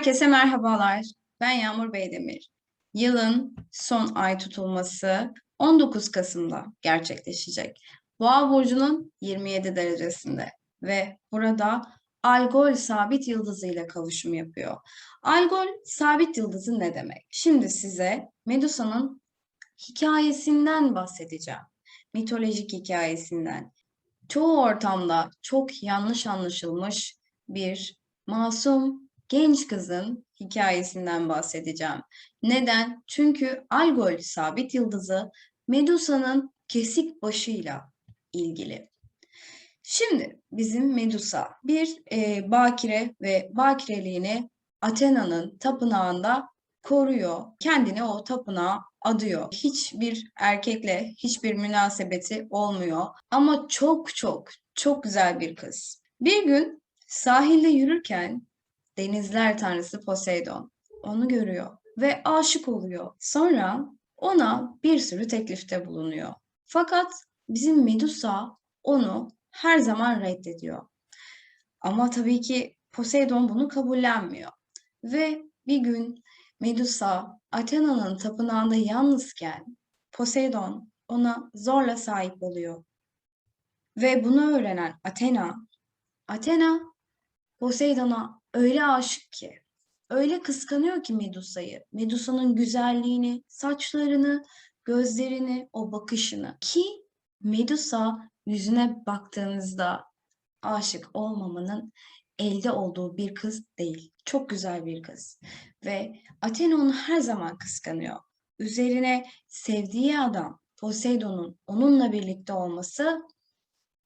Herkese merhabalar. Ben Yağmur Beydemir. Yılın son ay tutulması 19 Kasım'da gerçekleşecek. Boğa burcunun 27 derecesinde ve burada Algol sabit yıldızı ile kavuşum yapıyor. Algol sabit yıldızı ne demek? Şimdi size Medusa'nın hikayesinden bahsedeceğim. Mitolojik hikayesinden. Çoğu ortamda çok yanlış anlaşılmış bir masum genç kızın hikayesinden bahsedeceğim. Neden? Çünkü Algol sabit yıldızı Medusa'nın kesik başıyla ilgili. Şimdi bizim Medusa bir e, bakire ve bakireliğini Athena'nın tapınağında koruyor. Kendini o tapınağa adıyor. Hiçbir erkekle hiçbir münasebeti olmuyor. Ama çok çok çok güzel bir kız. Bir gün sahilde yürürken denizler tanrısı Poseidon onu görüyor ve aşık oluyor. Sonra ona bir sürü teklifte bulunuyor. Fakat bizim Medusa onu her zaman reddediyor. Ama tabii ki Poseidon bunu kabullenmiyor. Ve bir gün Medusa Athena'nın tapınağında yalnızken Poseidon ona zorla sahip oluyor. Ve bunu öğrenen Athena, Athena Poseidon'a öyle aşık ki, öyle kıskanıyor ki Medusa'yı. Medusa'nın güzelliğini, saçlarını, gözlerini, o bakışını ki Medusa yüzüne baktığınızda aşık olmamanın elde olduğu bir kız değil. Çok güzel bir kız. Ve Athena onu her zaman kıskanıyor. Üzerine sevdiği adam Poseidon'un onunla birlikte olması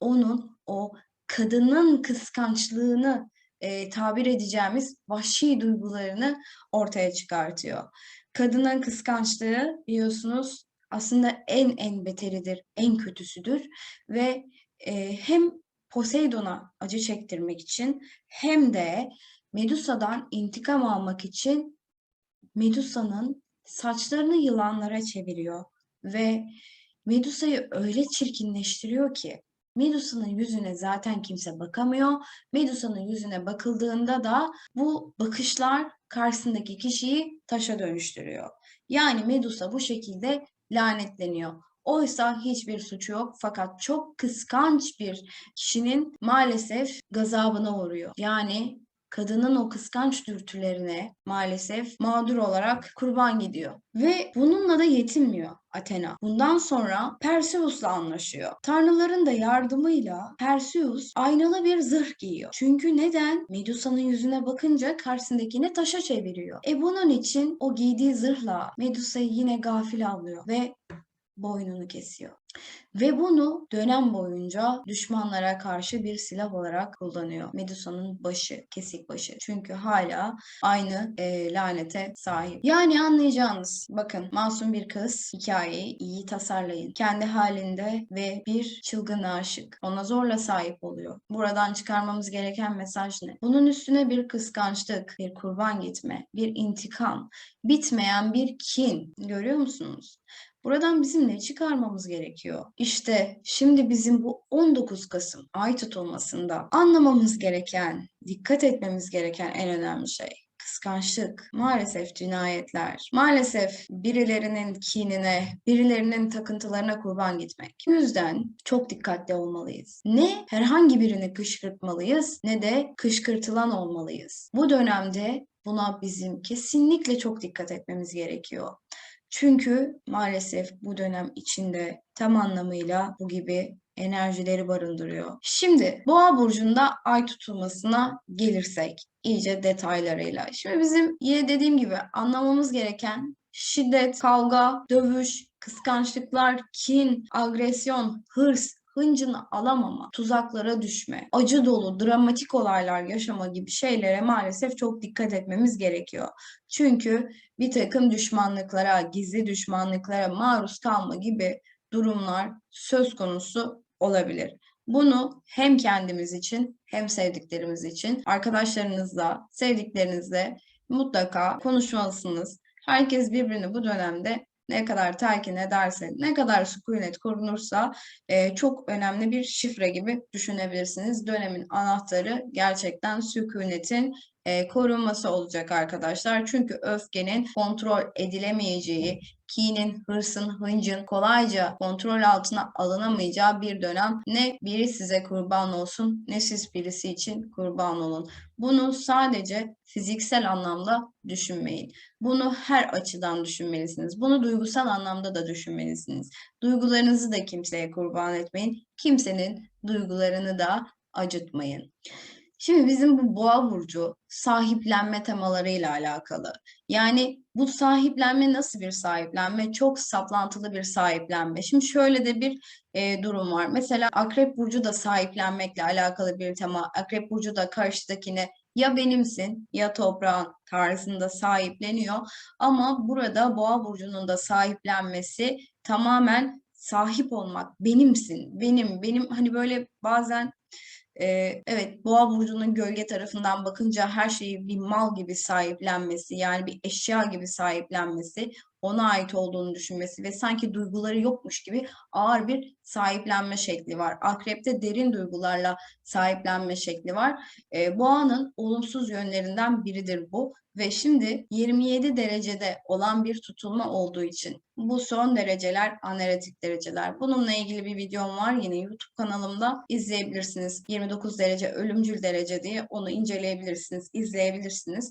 onun o kadının kıskançlığını e, tabir edeceğimiz vahşi duygularını ortaya çıkartıyor. Kadının kıskançlığı biliyorsunuz aslında en en beteridir, en kötüsüdür ve e, hem Poseidon'a acı çektirmek için hem de Medusa'dan intikam almak için Medusa'nın saçlarını yılanlara çeviriyor ve Medusa'yı öyle çirkinleştiriyor ki Medusa'nın yüzüne zaten kimse bakamıyor. Medusa'nın yüzüne bakıldığında da bu bakışlar karşısındaki kişiyi taşa dönüştürüyor. Yani Medusa bu şekilde lanetleniyor. Oysa hiçbir suçu yok fakat çok kıskanç bir kişinin maalesef gazabına uğruyor. Yani kadının o kıskanç dürtülerine maalesef mağdur olarak kurban gidiyor. Ve bununla da yetinmiyor Athena. Bundan sonra Perseus'la anlaşıyor. Tanrıların da yardımıyla Perseus aynalı bir zırh giyiyor. Çünkü neden? Medusa'nın yüzüne bakınca karşısındakini taşa çeviriyor. E bunun için o giydiği zırhla Medusa'yı yine gafil avlıyor ve boynunu kesiyor. Ve bunu dönem boyunca düşmanlara karşı bir silah olarak kullanıyor. Medusa'nın başı, kesik başı. Çünkü hala aynı e, lanete sahip. Yani anlayacağınız, bakın masum bir kız hikayeyi iyi tasarlayın. Kendi halinde ve bir çılgın aşık. Ona zorla sahip oluyor. Buradan çıkarmamız gereken mesaj ne? Bunun üstüne bir kıskançlık, bir kurban gitme, bir intikam, bitmeyen bir kin. Görüyor musunuz? Buradan bizim ne çıkarmamız gerekiyor? İşte şimdi bizim bu 19 Kasım ay tutulmasında anlamamız gereken, dikkat etmemiz gereken en önemli şey kıskançlık, maalesef cinayetler, maalesef birilerinin kinine, birilerinin takıntılarına kurban gitmek. Bu yüzden çok dikkatli olmalıyız. Ne herhangi birini kışkırtmalıyız ne de kışkırtılan olmalıyız. Bu dönemde buna bizim kesinlikle çok dikkat etmemiz gerekiyor. Çünkü maalesef bu dönem içinde tam anlamıyla bu gibi enerjileri barındırıyor. Şimdi Boğa burcunda ay tutulmasına gelirsek iyice detaylarıyla. Şimdi bizim yine dediğim gibi anlamamız gereken şiddet, kavga, dövüş, kıskançlıklar, kin, agresyon, hırs, hıncını alamama, tuzaklara düşme, acı dolu, dramatik olaylar yaşama gibi şeylere maalesef çok dikkat etmemiz gerekiyor. Çünkü bir takım düşmanlıklara, gizli düşmanlıklara maruz kalma gibi durumlar söz konusu olabilir. Bunu hem kendimiz için hem sevdiklerimiz için arkadaşlarınızla, sevdiklerinizle mutlaka konuşmalısınız. Herkes birbirini bu dönemde ne kadar telkin ederse, ne kadar sükunet korunursa e, çok önemli bir şifre gibi düşünebilirsiniz. Dönemin anahtarı gerçekten sükunetin e, korunması olacak arkadaşlar. Çünkü öfkenin kontrol edilemeyeceği, kinin, hırsın, hıncın kolayca kontrol altına alınamayacağı bir dönem ne biri size kurban olsun ne siz birisi için kurban olun. Bunu sadece fiziksel anlamda düşünmeyin. Bunu her açıdan düşünmelisiniz. Bunu duygusal anlamda da düşünmelisiniz. Duygularınızı da kimseye kurban etmeyin. Kimsenin duygularını da acıtmayın. Şimdi bizim bu boğa burcu sahiplenme temalarıyla alakalı. Yani bu sahiplenme nasıl bir sahiplenme? Çok saplantılı bir sahiplenme. Şimdi şöyle de bir e, durum var. Mesela Akrep Burcu da sahiplenmekle alakalı bir tema. Akrep Burcu da karşıdakine ya benimsin ya toprağın tarzında sahipleniyor. Ama burada Boğa Burcu'nun da sahiplenmesi tamamen sahip olmak, benimsin, benim, benim hani böyle bazen ee, evet boğa burcunun gölge tarafından bakınca her şeyi bir mal gibi sahiplenmesi yani bir eşya gibi sahiplenmesi ona ait olduğunu düşünmesi ve sanki duyguları yokmuş gibi ağır bir sahiplenme şekli var. Akrepte derin duygularla sahiplenme şekli var. E, boğanın olumsuz yönlerinden biridir bu ve şimdi 27 derecede olan bir tutulma olduğu için bu son dereceler analitik dereceler. Bununla ilgili bir videom var yine YouTube kanalımda izleyebilirsiniz. 29 derece ölümcül derece diye onu inceleyebilirsiniz, izleyebilirsiniz.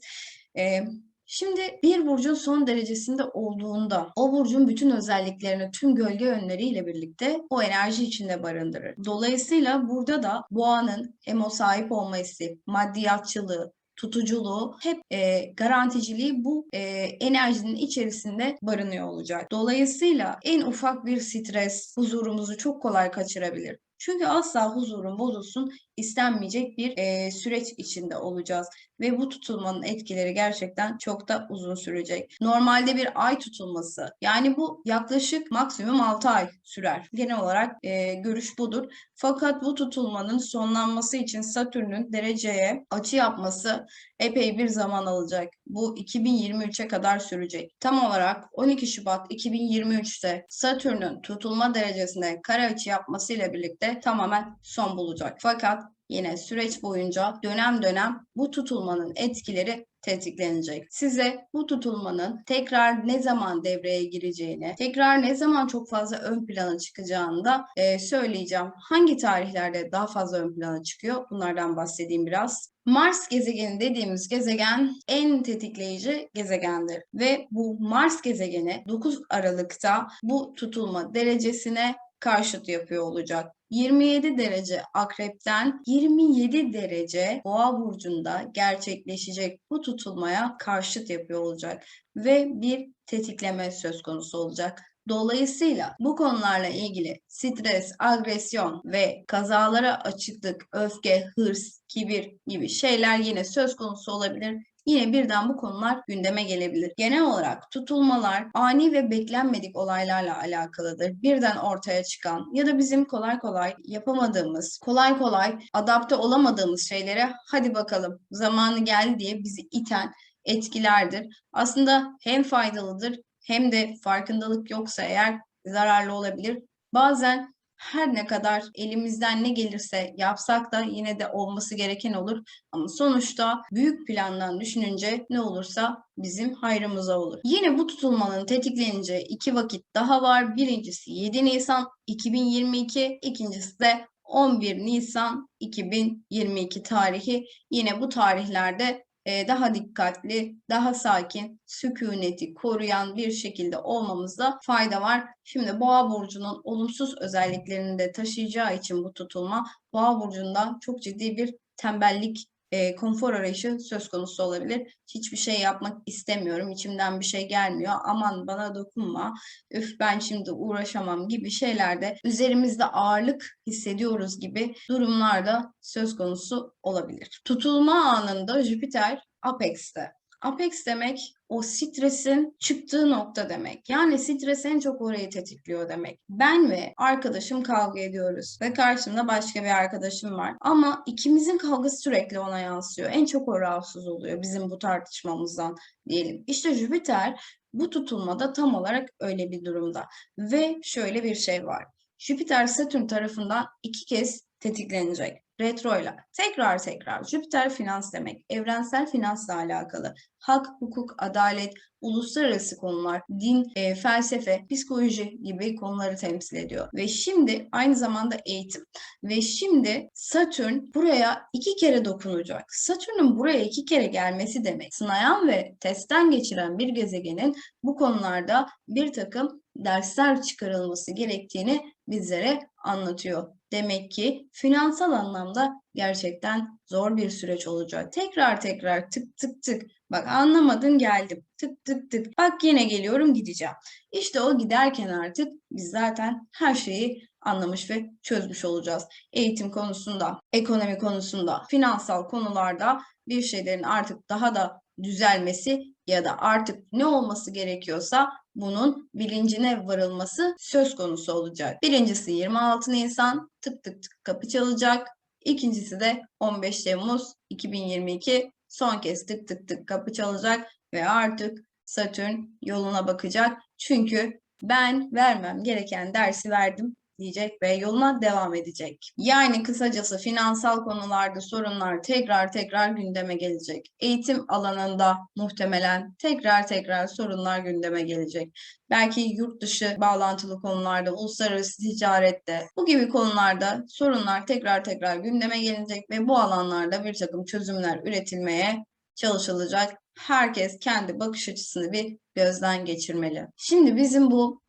Ee, Şimdi bir burcun son derecesinde olduğunda o burcun bütün özelliklerini tüm gölge yönleriyle birlikte o enerji içinde barındırır. Dolayısıyla burada da boğanın hem o sahip olma hissi, maddiyatçılığı, tutuculuğu, hep e, garanticiliği bu e, enerjinin içerisinde barınıyor olacak. Dolayısıyla en ufak bir stres huzurumuzu çok kolay kaçırabilir. Çünkü asla huzurun bozulsun istenmeyecek bir e, süreç içinde olacağız. Ve bu tutulmanın etkileri gerçekten çok da uzun sürecek. Normalde bir ay tutulması yani bu yaklaşık maksimum 6 ay sürer. Genel olarak e, görüş budur. Fakat bu tutulmanın sonlanması için Satürn'ün dereceye açı yapması epey bir zaman alacak. Bu 2023'e kadar sürecek. Tam olarak 12 Şubat 2023'te Satürn'ün tutulma derecesine kare açı yapmasıyla birlikte tamamen son bulacak. Fakat yine süreç boyunca dönem dönem bu tutulmanın etkileri tetiklenecek. Size bu tutulmanın tekrar ne zaman devreye gireceğini, tekrar ne zaman çok fazla ön plana çıkacağını da e, söyleyeceğim. Hangi tarihlerde daha fazla ön plana çıkıyor? Bunlardan bahsedeyim biraz. Mars gezegeni dediğimiz gezegen en tetikleyici gezegendir ve bu Mars gezegeni 9 Aralık'ta bu tutulma derecesine karşıt yapıyor olacak. 27 derece akrepten 27 derece boğa burcunda gerçekleşecek bu tutulmaya karşıt yapıyor olacak ve bir tetikleme söz konusu olacak. Dolayısıyla bu konularla ilgili stres, agresyon ve kazalara açıklık, öfke, hırs, kibir gibi şeyler yine söz konusu olabilir yine birden bu konular gündeme gelebilir. Genel olarak tutulmalar ani ve beklenmedik olaylarla alakalıdır. Birden ortaya çıkan ya da bizim kolay kolay yapamadığımız, kolay kolay adapte olamadığımız şeylere hadi bakalım zamanı geldi diye bizi iten etkilerdir. Aslında hem faydalıdır hem de farkındalık yoksa eğer zararlı olabilir. Bazen her ne kadar elimizden ne gelirse yapsak da yine de olması gereken olur. Ama sonuçta büyük plandan düşününce ne olursa bizim hayrımıza olur. Yine bu tutulmanın tetiklenince iki vakit daha var. Birincisi 7 Nisan 2022, ikincisi de 11 Nisan 2022 tarihi. Yine bu tarihlerde daha dikkatli, daha sakin, sükuneti koruyan bir şekilde olmamızda fayda var. Şimdi Boğa burcunun olumsuz özelliklerini de taşıyacağı için bu tutulma Boğa burcunda çok ciddi bir tembellik e, konfor arayışı söz konusu olabilir. Hiçbir şey yapmak istemiyorum, içimden bir şey gelmiyor, aman bana dokunma, üf ben şimdi uğraşamam gibi şeylerde üzerimizde ağırlık hissediyoruz gibi durumlarda söz konusu olabilir. Tutulma anında Jüpiter Apex'te. Apex demek o stresin çıktığı nokta demek. Yani stres en çok orayı tetikliyor demek. Ben ve arkadaşım kavga ediyoruz ve karşımda başka bir arkadaşım var. Ama ikimizin kavgası sürekli ona yansıyor. En çok o rahatsız oluyor bizim bu tartışmamızdan diyelim. İşte Jüpiter bu tutulmada tam olarak öyle bir durumda. Ve şöyle bir şey var. Jüpiter Satürn tarafından iki kez tetiklenecek. Retroyla tekrar tekrar Jüpiter finans demek, evrensel finansla alakalı. Hak, hukuk, adalet, uluslararası konular, din, e, felsefe, psikoloji gibi konuları temsil ediyor. Ve şimdi aynı zamanda eğitim. Ve şimdi Satürn buraya iki kere dokunacak. Satürn'ün buraya iki kere gelmesi demek. Sınayan ve testten geçiren bir gezegenin bu konularda bir takım dersler çıkarılması gerektiğini bizlere anlatıyor. Demek ki finansal anlamda gerçekten zor bir süreç olacak. Tekrar tekrar tık tık tık. Bak anlamadın geldim. Tık tık tık. Bak yine geliyorum gideceğim. İşte o giderken artık biz zaten her şeyi anlamış ve çözmüş olacağız. Eğitim konusunda, ekonomi konusunda, finansal konularda bir şeylerin artık daha da düzelmesi ya da artık ne olması gerekiyorsa bunun bilincine varılması söz konusu olacak. Birincisi 26 Nisan tık tık tık kapı çalacak. İkincisi de 15 Temmuz 2022 son kez tık tık tık kapı çalacak ve artık Satürn yoluna bakacak. Çünkü ben vermem gereken dersi verdim diyecek ve yoluna devam edecek. Yani kısacası finansal konularda sorunlar tekrar tekrar gündeme gelecek. Eğitim alanında muhtemelen tekrar tekrar sorunlar gündeme gelecek. Belki yurt dışı bağlantılı konularda, uluslararası ticarette bu gibi konularda sorunlar tekrar tekrar gündeme gelecek ve bu alanlarda bir takım çözümler üretilmeye çalışılacak. Herkes kendi bakış açısını bir gözden geçirmeli. Şimdi bizim bu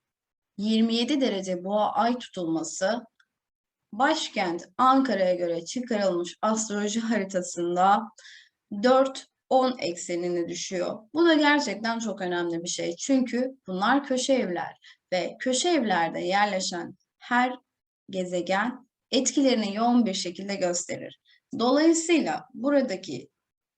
27 derece boğa ay tutulması başkent Ankara'ya göre çıkarılmış astroloji haritasında 4-10 eksenini düşüyor. Bu da gerçekten çok önemli bir şey. Çünkü bunlar köşe evler ve köşe evlerde yerleşen her gezegen etkilerini yoğun bir şekilde gösterir. Dolayısıyla buradaki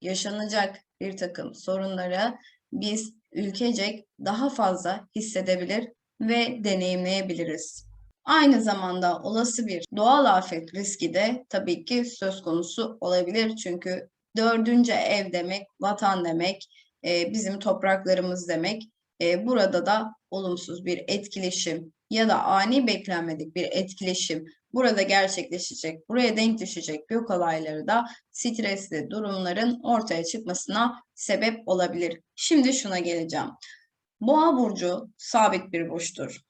yaşanacak bir takım sorunları biz ülkecek daha fazla hissedebilir ve deneyimleyebiliriz. Aynı zamanda olası bir doğal afet riski de tabii ki söz konusu olabilir. Çünkü dördüncü ev demek, vatan demek, e, bizim topraklarımız demek. E, burada da olumsuz bir etkileşim ya da ani beklenmedik bir etkileşim burada gerçekleşecek, buraya denk düşecek gök olayları da stresli durumların ortaya çıkmasına sebep olabilir. Şimdi şuna geleceğim. Boğa burcu sabit bir burçtur.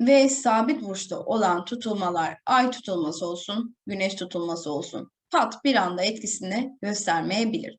Ve sabit burçta olan tutulmalar, ay tutulması olsun, güneş tutulması olsun, pat bir anda etkisini göstermeyebilir.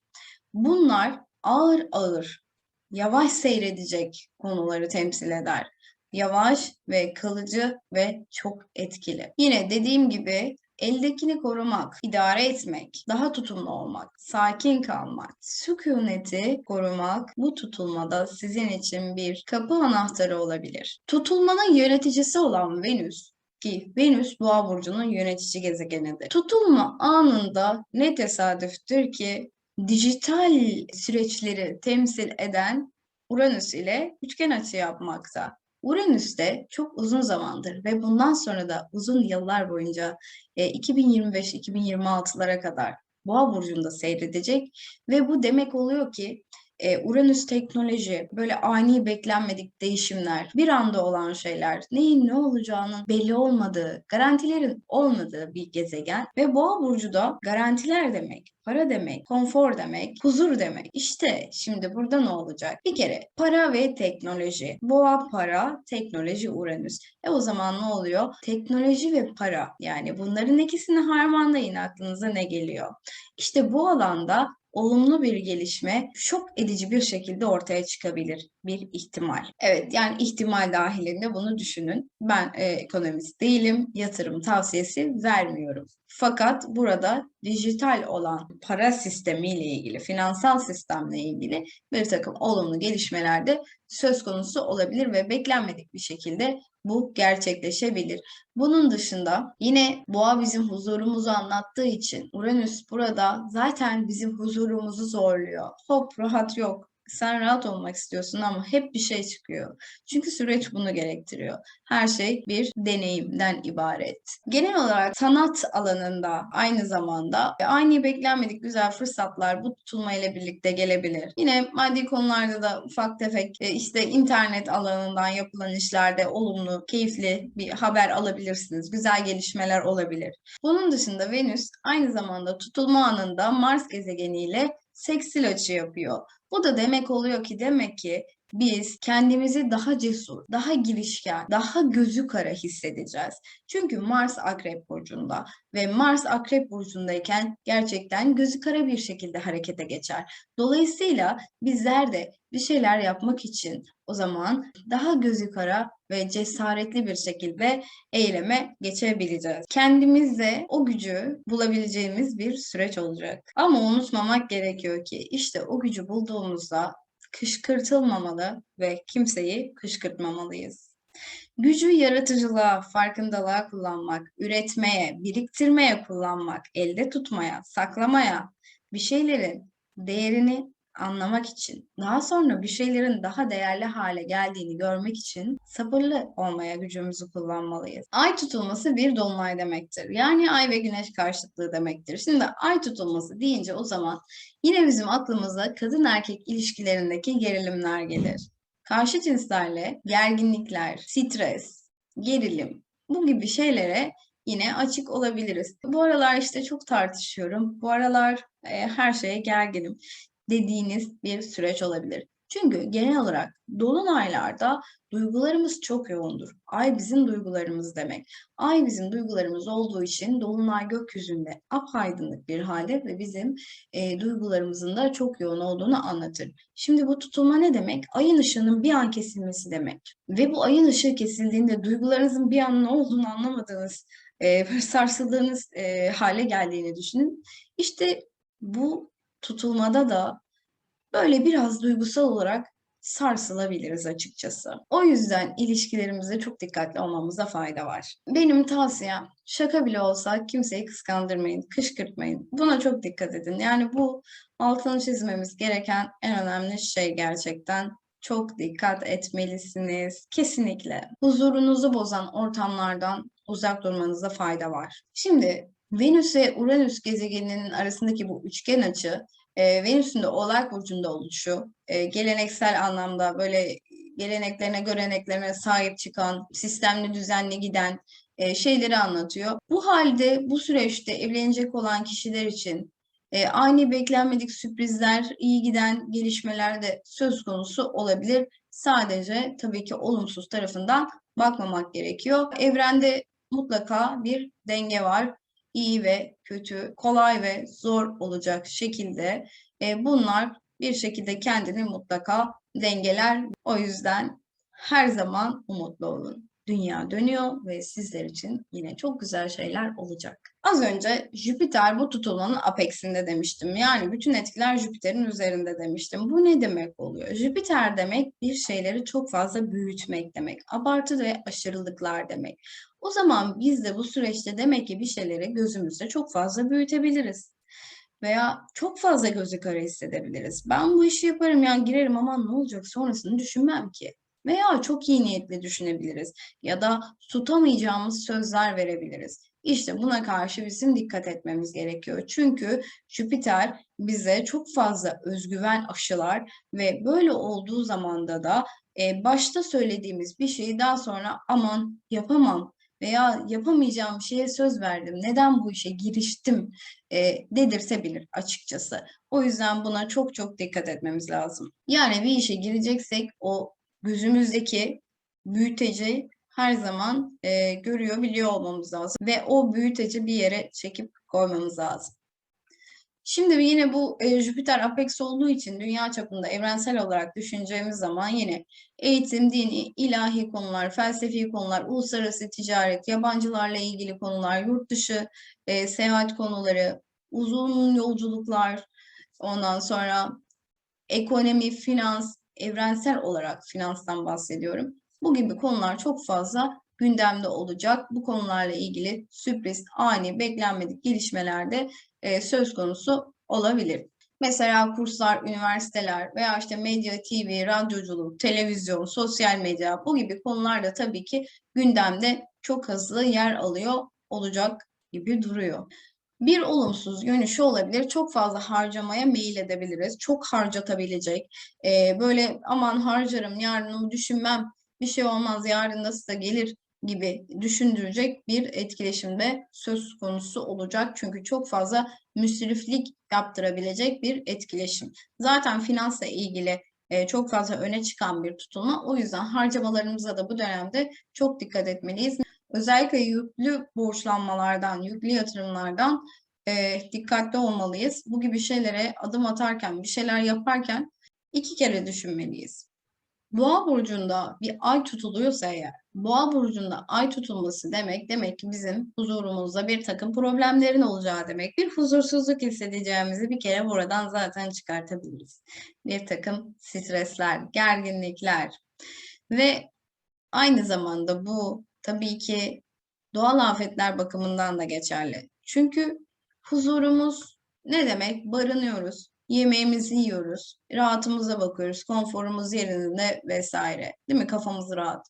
Bunlar ağır ağır, yavaş seyredecek konuları temsil eder. Yavaş ve kalıcı ve çok etkili. Yine dediğim gibi Eldekini korumak, idare etmek, daha tutumlu olmak, sakin kalmak, sükuneti korumak bu tutulmada sizin için bir kapı anahtarı olabilir. Tutulmanın yöneticisi olan Venüs ki Venüs Boğa burcunun yönetici gezegenidir. Tutulma anında ne tesadüftür ki dijital süreçleri temsil eden Uranüs ile üçgen açı yapmakta. Uranüs'te çok uzun zamandır ve bundan sonra da uzun yıllar boyunca e, 2025-2026'lara kadar Boğa burcunda seyredecek ve bu demek oluyor ki e, Uranüs teknoloji, böyle ani beklenmedik değişimler, bir anda olan şeyler, neyin ne olacağının belli olmadığı, garantilerin olmadığı bir gezegen ve Boğa burcu da garantiler demek, para demek, konfor demek, huzur demek. İşte şimdi burada ne olacak? Bir kere para ve teknoloji. Boğa para, teknoloji Uranüs. E o zaman ne oluyor? Teknoloji ve para. Yani bunların ikisini harmanlayın aklınıza ne geliyor? İşte bu alanda olumlu bir gelişme şok edici bir şekilde ortaya çıkabilir bir ihtimal. Evet yani ihtimal dahilinde bunu düşünün. Ben e, ekonomist değilim, yatırım tavsiyesi vermiyorum. Fakat burada dijital olan para sistemiyle ilgili, finansal sistemle ilgili bir takım olumlu gelişmeler de söz konusu olabilir ve beklenmedik bir şekilde bu gerçekleşebilir. Bunun dışında yine boğa bizim huzurumuzu anlattığı için Uranüs burada zaten bizim huzurumuzu zorluyor. Hop rahat yok, Sen rahat olmak istiyorsun ama hep bir şey çıkıyor. Çünkü süreç bunu gerektiriyor. Her şey bir deneyimden ibaret. Genel olarak sanat alanında aynı zamanda aynı beklenmedik güzel fırsatlar bu tutulmayla birlikte gelebilir. Yine maddi konularda da ufak tefek e, işte internet alanından yapılan işlerde olumlu, keyifli bir haber alabilirsiniz. Güzel gelişmeler olabilir. Bunun dışında Venüs aynı zamanda tutulma anında Mars gezegeniyle seksil açı yapıyor. Bu da demek oluyor ki demek ki biz kendimizi daha cesur, daha girişken, daha gözü kara hissedeceğiz. Çünkü Mars Akrep burcunda ve Mars Akrep burcundayken gerçekten gözü kara bir şekilde harekete geçer. Dolayısıyla bizler de bir şeyler yapmak için o zaman daha gözü kara ve cesaretli bir şekilde eyleme geçebileceğiz. Kendimizde o gücü bulabileceğimiz bir süreç olacak. Ama unutmamak gerekiyor ki işte o gücü bulduğumuzda kışkırtılmamalı ve kimseyi kışkırtmamalıyız. Gücü yaratıcılığa, farkındalığa kullanmak, üretmeye, biriktirmeye kullanmak, elde tutmaya, saklamaya, bir şeylerin değerini anlamak için, daha sonra bir şeylerin daha değerli hale geldiğini görmek için sabırlı olmaya gücümüzü kullanmalıyız. Ay tutulması bir dolunay demektir. Yani ay ve güneş karşıtlığı demektir. Şimdi ay tutulması deyince o zaman yine bizim aklımıza kadın erkek ilişkilerindeki gerilimler gelir. Karşı cinslerle gerginlikler, stres, gerilim bu gibi şeylere yine açık olabiliriz. Bu aralar işte çok tartışıyorum. Bu aralar e, her şeye gerginim dediğiniz bir süreç olabilir. Çünkü genel olarak dolunaylarda duygularımız çok yoğundur. Ay bizim duygularımız demek. Ay bizim duygularımız olduğu için dolunay gökyüzünde apaydınlık bir halde ve bizim e, duygularımızın da çok yoğun olduğunu anlatır. Şimdi bu tutulma ne demek? Ayın ışığının bir an kesilmesi demek. Ve bu ayın ışığı kesildiğinde duygularınızın bir an ne olduğunu anlamadığınız, e, sarsıldığınız e, hale geldiğini düşünün. İşte bu tutulmada da böyle biraz duygusal olarak sarsılabiliriz açıkçası. O yüzden ilişkilerimizde çok dikkatli olmamıza fayda var. Benim tavsiyem şaka bile olsa kimseyi kıskandırmayın, kışkırtmayın. Buna çok dikkat edin. Yani bu altını çizmemiz gereken en önemli şey gerçekten çok dikkat etmelisiniz. Kesinlikle. Huzurunuzu bozan ortamlardan uzak durmanıza fayda var. Şimdi Venüs ve Uranüs gezegeninin arasındaki bu üçgen açı e, Venüs'ün de Oğlak Burcu'nda oluşu, e, geleneksel anlamda böyle geleneklerine, göreneklerine sahip çıkan, sistemli, düzenli giden e, şeyleri anlatıyor. Bu halde, bu süreçte evlenecek olan kişiler için e, ani beklenmedik sürprizler, iyi giden gelişmeler de söz konusu olabilir. Sadece tabii ki olumsuz tarafından bakmamak gerekiyor. Evrende mutlaka bir denge var iyi ve kötü, kolay ve zor olacak şekilde e, bunlar bir şekilde kendini mutlaka dengeler. O yüzden her zaman umutlu olun. Dünya dönüyor ve sizler için yine çok güzel şeyler olacak. Az önce Jüpiter bu tutulmanın apexinde demiştim. Yani bütün etkiler Jüpiter'in üzerinde demiştim. Bu ne demek oluyor? Jüpiter demek bir şeyleri çok fazla büyütmek demek. Abartı ve aşırılıklar demek. O zaman biz de bu süreçte demek ki bir şeyleri gözümüzde çok fazla büyütebiliriz. Veya çok fazla gözü kara hissedebiliriz. Ben bu işi yaparım ya girerim ama ne olacak sonrasını düşünmem ki. Veya çok iyi niyetli düşünebiliriz. Ya da tutamayacağımız sözler verebiliriz. İşte buna karşı bizim dikkat etmemiz gerekiyor. Çünkü Jüpiter bize çok fazla özgüven aşılar ve böyle olduğu zamanda da e, başta söylediğimiz bir şeyi daha sonra aman yapamam veya yapamayacağım şeye söz verdim, neden bu işe giriştim e, dedirtebilir açıkçası. O yüzden buna çok çok dikkat etmemiz lazım. Yani bir işe gireceksek o gözümüzdeki büyüteci her zaman e, görüyor, biliyor olmamız lazım. Ve o büyüteci bir yere çekip koymamız lazım. Şimdi yine bu e, Jüpiter Apex olduğu için dünya çapında evrensel olarak düşüneceğimiz zaman yine eğitim, dini, ilahi konular, felsefi konular, uluslararası ticaret, yabancılarla ilgili konular, yurt dışı e, seyahat konuları, uzun yolculuklar, ondan sonra ekonomi, finans, evrensel olarak finanstan bahsediyorum. Bu gibi konular çok fazla gündemde olacak. Bu konularla ilgili sürpriz, ani, beklenmedik gelişmelerde e, söz konusu olabilir. Mesela kurslar, üniversiteler veya işte medya, TV, radyoculuk, televizyon, sosyal medya bu gibi konularda tabii ki gündemde çok hızlı yer alıyor olacak gibi duruyor. Bir olumsuz yönü şu olabilir, çok fazla harcamaya meyil edebiliriz. Çok harcatabilecek, e, böyle aman harcarım, yarını düşünmem, bir şey olmaz, yarın nasıl da gelir gibi düşündürecek bir etkileşimde söz konusu olacak. Çünkü çok fazla müsriflik yaptırabilecek bir etkileşim. Zaten finansla ilgili e, çok fazla öne çıkan bir tutulma. O yüzden harcamalarımıza da bu dönemde çok dikkat etmeliyiz. Özellikle yüklü borçlanmalardan, yüklü yatırımlardan e, dikkatli olmalıyız. Bu gibi şeylere adım atarken, bir şeyler yaparken iki kere düşünmeliyiz. Boğa burcunda bir ay tutuluyorsa eğer, Boğa burcunda ay tutulması demek demek ki bizim huzurumuzda bir takım problemlerin olacağı demek. Bir huzursuzluk hissedeceğimizi bir kere buradan zaten çıkartabiliriz. Bir takım stresler, gerginlikler ve aynı zamanda bu tabii ki doğal afetler bakımından da geçerli. Çünkü huzurumuz ne demek? Barınıyoruz, yemeğimizi yiyoruz, rahatımıza bakıyoruz, konforumuz yerinde vesaire. Değil mi? Kafamız rahat.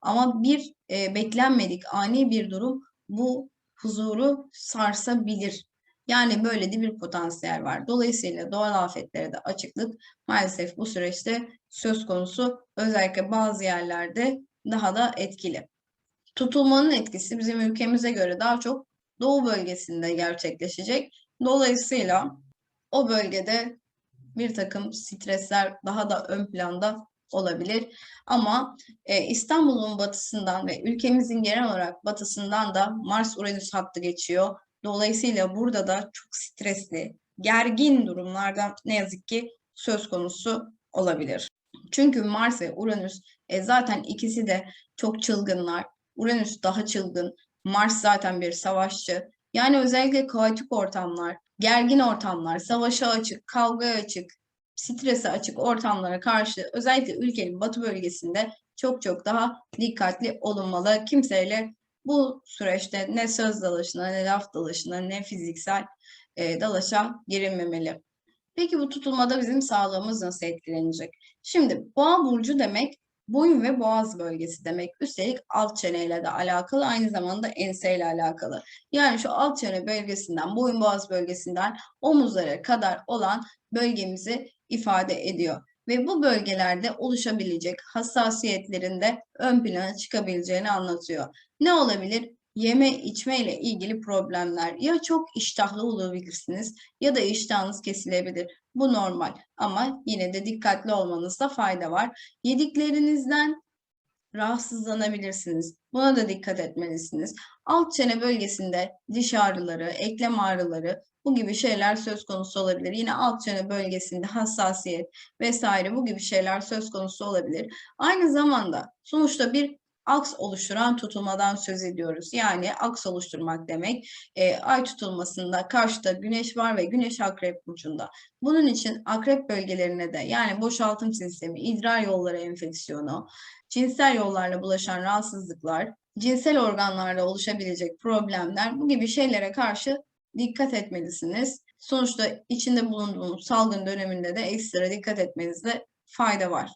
Ama bir e, beklenmedik ani bir durum bu huzuru sarsabilir. Yani böyle de bir potansiyel var. Dolayısıyla doğal afetlere de açıklık maalesef bu süreçte söz konusu. Özellikle bazı yerlerde daha da etkili. Tutulmanın etkisi bizim ülkemize göre daha çok doğu bölgesinde gerçekleşecek. Dolayısıyla o bölgede bir takım stresler daha da ön planda olabilir. Ama e, İstanbul'un batısından ve ülkemizin genel olarak batısından da Mars-Uranüs hattı geçiyor. Dolayısıyla burada da çok stresli, gergin durumlardan ne yazık ki söz konusu olabilir. Çünkü Mars ve Uranüs e, zaten ikisi de çok çılgınlar. Uranüs daha çılgın, Mars zaten bir savaşçı. Yani özellikle kaotik ortamlar, gergin ortamlar, savaşa açık, kavgaya açık, strese açık ortamlara karşı özellikle ülkenin batı bölgesinde çok çok daha dikkatli olunmalı. Kimseyle bu süreçte ne söz dalaşına, ne laf dalaşına, ne fiziksel e, dalaşa girilmemeli. Peki bu tutulmada bizim sağlığımız nasıl etkilenecek? Şimdi boğa burcu demek boyun ve boğaz bölgesi demek. Üstelik alt çeneyle de alakalı, aynı zamanda enseyle alakalı. Yani şu alt çene bölgesinden, boyun boğaz bölgesinden omuzlara kadar olan bölgemizi ifade ediyor. Ve bu bölgelerde oluşabilecek hassasiyetlerin de ön plana çıkabileceğini anlatıyor. Ne olabilir? Yeme içme ile ilgili problemler. Ya çok iştahlı olabilirsiniz ya da iştahınız kesilebilir. Bu normal ama yine de dikkatli olmanızda fayda var. Yediklerinizden rahatsızlanabilirsiniz. Buna da dikkat etmelisiniz. Alt çene bölgesinde diş ağrıları, eklem ağrıları bu gibi şeyler söz konusu olabilir. Yine alt çene bölgesinde hassasiyet vesaire bu gibi şeyler söz konusu olabilir. Aynı zamanda sonuçta bir aks oluşturan tutulmadan söz ediyoruz. Yani aks oluşturmak demek e, ay tutulmasında karşıda güneş var ve güneş akrep burcunda. Bunun için akrep bölgelerine de yani boşaltım sistemi, idrar yolları enfeksiyonu, cinsel yollarla bulaşan rahatsızlıklar, cinsel organlarda oluşabilecek problemler bu gibi şeylere karşı dikkat etmelisiniz. Sonuçta içinde bulunduğumuz salgın döneminde de ekstra dikkat etmenizde fayda var.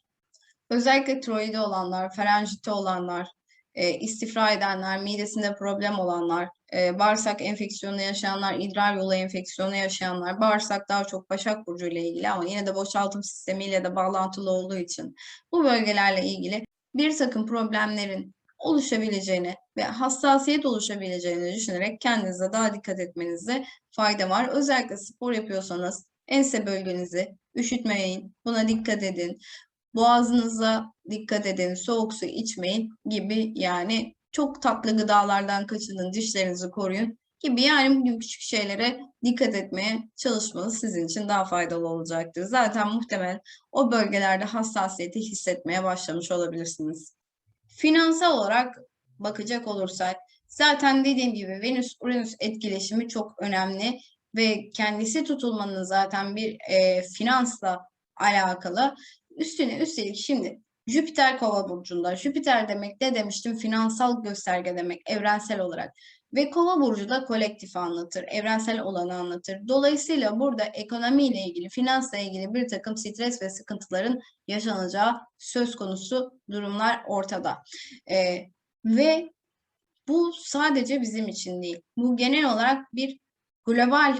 Özellikle tiroidi olanlar, farenjiti olanlar, e, istifra edenler, midesinde problem olanlar, e, bağırsak enfeksiyonu yaşayanlar, idrar yolu enfeksiyonu yaşayanlar, bağırsak daha çok Başak Burcu ile ilgili ama yine de boşaltım sistemiyle de bağlantılı olduğu için bu bölgelerle ilgili bir takım problemlerin oluşabileceğini ve hassasiyet oluşabileceğini düşünerek kendinize daha dikkat etmenizde fayda var. Özellikle spor yapıyorsanız ense bölgenizi üşütmeyin, buna dikkat edin. Boğazınıza dikkat edin, soğuk su içmeyin gibi yani çok tatlı gıdalardan kaçının, dişlerinizi koruyun gibi yani bu gibi küçük şeylere dikkat etmeye çalışmanız sizin için daha faydalı olacaktır. Zaten muhtemelen o bölgelerde hassasiyeti hissetmeye başlamış olabilirsiniz. Finansal olarak bakacak olursak zaten dediğim gibi Venüs-Uranüs etkileşimi çok önemli ve kendisi tutulmanın zaten bir e, finansla alakalı. Üstüne üstelik şimdi Jüpiter kova burcunda. Jüpiter demek ne demiştim? Finansal gösterge demek evrensel olarak. Ve Kova burcu da kolektif anlatır, evrensel olanı anlatır. Dolayısıyla burada ekonomiyle ilgili, finansla ilgili bir takım stres ve sıkıntıların yaşanacağı söz konusu durumlar ortada. Ee, ve bu sadece bizim için değil. Bu genel olarak bir global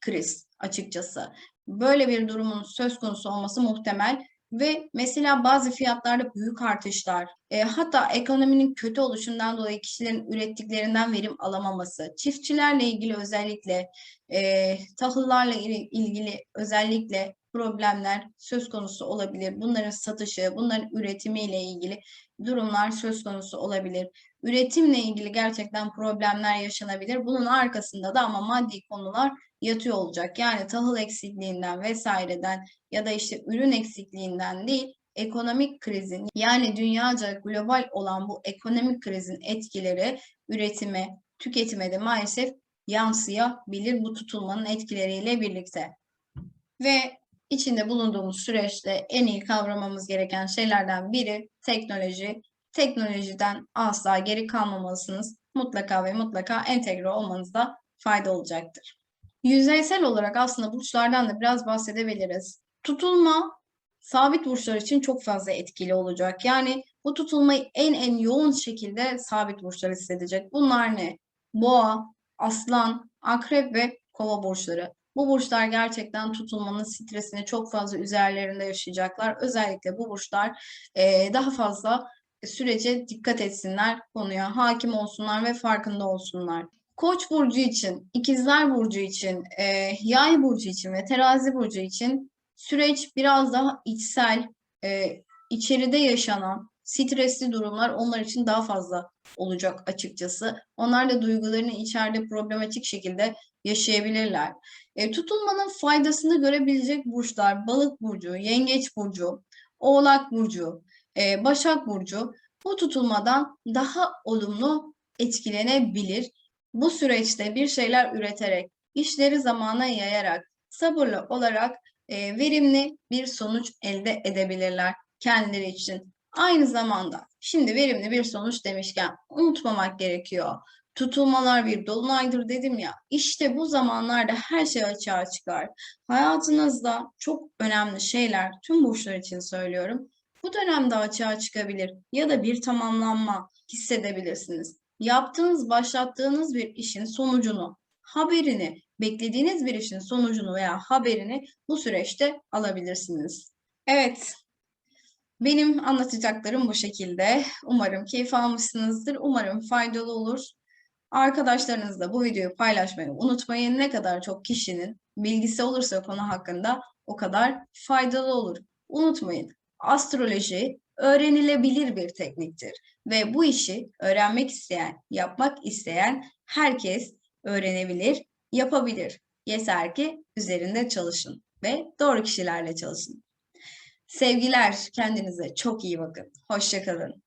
kriz açıkçası. Böyle bir durumun söz konusu olması muhtemel ve mesela bazı fiyatlarda büyük artışlar, e, hatta ekonominin kötü oluşundan dolayı kişilerin ürettiklerinden verim alamaması, çiftçilerle ilgili özellikle, e, tahıllarla ili- ilgili özellikle problemler söz konusu olabilir. Bunların satışı, bunların üretimiyle ilgili durumlar söz konusu olabilir. Üretimle ilgili gerçekten problemler yaşanabilir. Bunun arkasında da ama maddi konular yatıyor olacak. Yani tahıl eksikliğinden vesaireden ya da işte ürün eksikliğinden değil, ekonomik krizin yani dünyaca global olan bu ekonomik krizin etkileri üretime, tüketime de maalesef yansıyabilir bu tutulmanın etkileriyle birlikte. Ve içinde bulunduğumuz süreçte en iyi kavramamız gereken şeylerden biri teknoloji. Teknolojiden asla geri kalmamalısınız. Mutlaka ve mutlaka entegre olmanızda fayda olacaktır. Yüzeysel olarak aslında burçlardan da biraz bahsedebiliriz. Tutulma sabit burçlar için çok fazla etkili olacak. Yani bu tutulmayı en en yoğun şekilde sabit burçlar hissedecek. Bunlar ne? Boğa, Aslan, Akrep ve Kova burçları. Bu burçlar gerçekten tutulmanın stresini çok fazla üzerlerinde yaşayacaklar. Özellikle bu burçlar eee, daha fazla sürece dikkat etsinler, konuya hakim olsunlar ve farkında olsunlar. Koç burcu için, ikizler burcu için, eee, yay burcu için ve terazi burcu için süreç biraz daha içsel, eee, içeride yaşanan stresli durumlar onlar için daha fazla olacak açıkçası. Onlar da duygularını içeride problematik şekilde yaşayabilirler. E, tutulmanın faydasını görebilecek burçlar Balık burcu, Yengeç burcu, Oğlak burcu, e, Başak burcu bu tutulmadan daha olumlu etkilenebilir. Bu süreçte bir şeyler üreterek, işleri zamana yayarak, sabırlı olarak e, verimli bir sonuç elde edebilirler kendileri için. Aynı zamanda şimdi verimli bir sonuç demişken unutmamak gerekiyor. Tutulmalar bir dolunaydır dedim ya. İşte bu zamanlarda her şey açığa çıkar. Hayatınızda çok önemli şeyler tüm burçlar için söylüyorum. Bu dönemde açığa çıkabilir ya da bir tamamlanma hissedebilirsiniz. Yaptığınız, başlattığınız bir işin sonucunu, haberini, beklediğiniz bir işin sonucunu veya haberini bu süreçte alabilirsiniz. Evet, benim anlatacaklarım bu şekilde. Umarım keyif almışsınızdır. Umarım faydalı olur. Arkadaşlarınızla bu videoyu paylaşmayı unutmayın. Ne kadar çok kişinin bilgisi olursa konu hakkında o kadar faydalı olur. Unutmayın, astroloji öğrenilebilir bir tekniktir ve bu işi öğrenmek isteyen, yapmak isteyen herkes öğrenebilir, yapabilir. Yeter ki üzerinde çalışın ve doğru kişilerle çalışın. Sevgiler, kendinize çok iyi bakın. Hoşça kalın.